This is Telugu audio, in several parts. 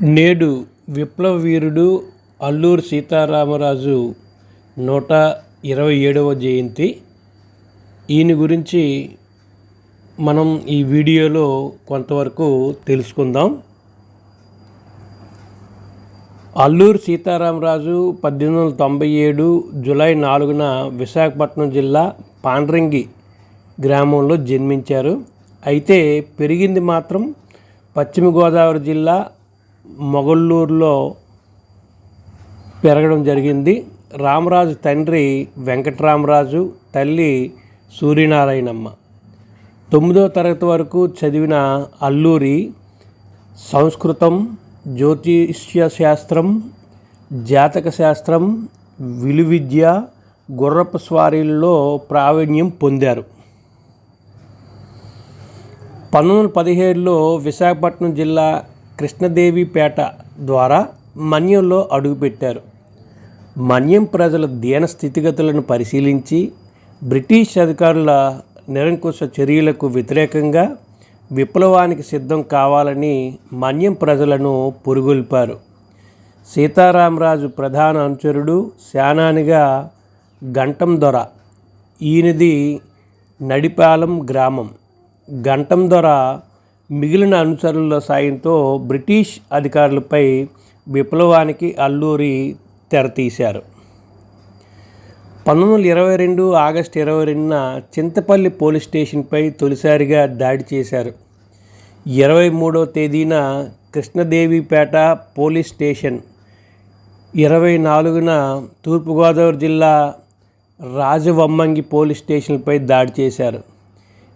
నేడు విప్లవ వీరుడు అల్లూరి సీతారామరాజు నూట ఇరవై ఏడవ జయంతి. ఈయన గురించి మనం ఈ వీడియోలో కొంతవరకు తెలుసుకుందాం. అల్లూరి సీతారామరాజు పద్దెనిమిది వందల తొంభై ఏడు జూలై నాలుగున విశాఖపట్నం జిల్లా పాండ్రంగి గ్రామంలో జన్మించారు. అయితే పెరిగింది మాత్రం పశ్చిమ గోదావరి జిల్లా మొగల్లూరులో పెరగడం జరిగింది. రామరాజు తండ్రి వెంకటరామరాజు తల్లి సూర్యనారాయణమ్మ. తొమ్మిదో తరగతి వరకు చదివిన అల్లూరి సంస్కృతం జ్యోతిష్య శాస్త్రం జాతక శాస్త్రం విలువిద్య గుర్రపు స్వారీల్లో ప్రావీణ్యం పొందారు. పంతొమ్మిది వందల పదిహేడులో విశాఖపట్నం జిల్లా కృష్ణదేవిపేట ద్వారా మన్యంలో అడుగుపెట్టారు. మన్యం ప్రజల దీన స్థితిగతులను పరిశీలించి బ్రిటిష్ అధికారుల నిరంకుశ చర్యలకు వ్యతిరేకంగా విప్లవానికి సిద్ధం కావాలని మన్యం ప్రజలను పురుగొల్పారు. సీతారామరాజు ప్రధాన అనుచరుడు శానానిగా గంటం దొర ఈయనది నడిపాలెం గ్రామం. గంటం దొర మిగిలిన అనుచరుల సాయంతో బ్రిటిష్ అధికారులపై విప్లవానికి అల్లూరి తెరతీశారు పంతొమ్మిది వందల ఇరవై రెండు ఆగస్టు ఇరవై రెండున చింతపల్లి పోలీస్ స్టేషన్పై తొలిసారిగా దాడి చేశారు. ఇరవై మూడవ తేదీన కృష్ణదేవిపేట పోలీస్ స్టేషన్. ఇరవై నాలుగున తూర్పుగోదావరి జిల్లా రాజవమ్మంగి పోలీస్ స్టేషన్పై దాడి చేశారు.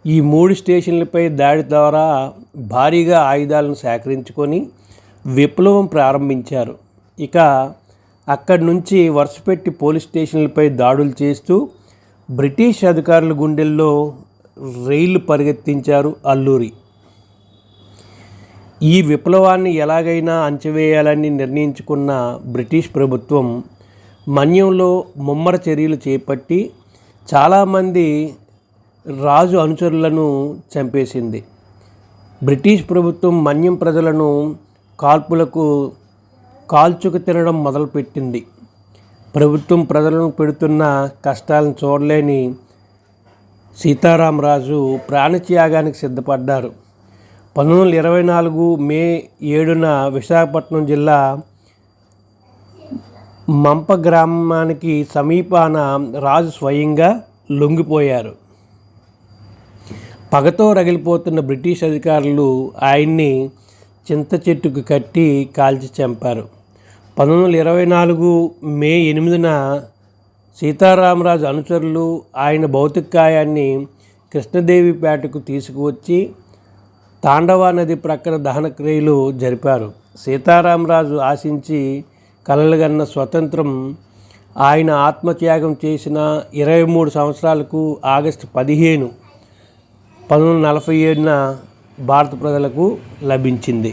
ఈ మూడు స్టేషన్లపై దాడి ద్వారా భారీగా ఆయుధాలను సేకరించుకొని విప్లవం ప్రారంభించారు. ఇక అక్కడి నుంచి వరుసపెట్టి పోలీస్ స్టేషన్లపై దాడులు చేస్తూ బ్రిటిష్ అధికారుల గుండెల్లో రైళ్ళు పరిగెత్తించారు అల్లూరి. ఈ విప్లవాన్ని ఎలాగైనా అంచవేయాలని నిర్ణయించుకున్న బ్రిటిష్ ప్రభుత్వం మన్యంలో ముమ్మర చర్యలు చేపట్టి చాలామంది రాజు అనుచరులను చంపేసింది. బ్రిటిష్ ప్రభుత్వం మన్యం ప్రజలను కాల్పులకు కాల్చుకు తినడం మొదలుపెట్టింది. ప్రభుత్వం ప్రజలను పెడుతున్న కష్టాలను చూడలేని సీతారామరాజు ప్రాణత్యాగానికి సిద్ధపడ్డారు. పంతొమ్మిది వందల ఇరవై నాలుగు మే ఏడున విశాఖపట్నం జిల్లా మంప గ్రామానికి సమీపాన రాజు స్వయంగా లొంగిపోయారు. పగతో రగిలిపోతున్న బ్రిటిష్ అధికారులు ఆయన్ని చింత చెట్టుకు కట్టి కాల్చి చంపారు. పంతొమ్మిది వందల ఇరవై నాలుగు మే ఎనిమిదిన సీతారామరాజు అనుచరులు ఆయన భౌతికాయాన్ని కృష్ణదేవిపేటకు తీసుకువచ్చి తాండవ నది ప్రక్కన దహనక్రియలు జరిపారు. సీతారామరాజు ఆశించి కలలుగన్న స్వతంత్రం ఆయన ఆత్మత్యాగం చేసిన ఇరవై మూడు సంవత్సరాలకు ఆగస్టు పదిహేను పంతొమ్మిది వందల నలభై ఏడున భారత ప్రజలకు లభించింది.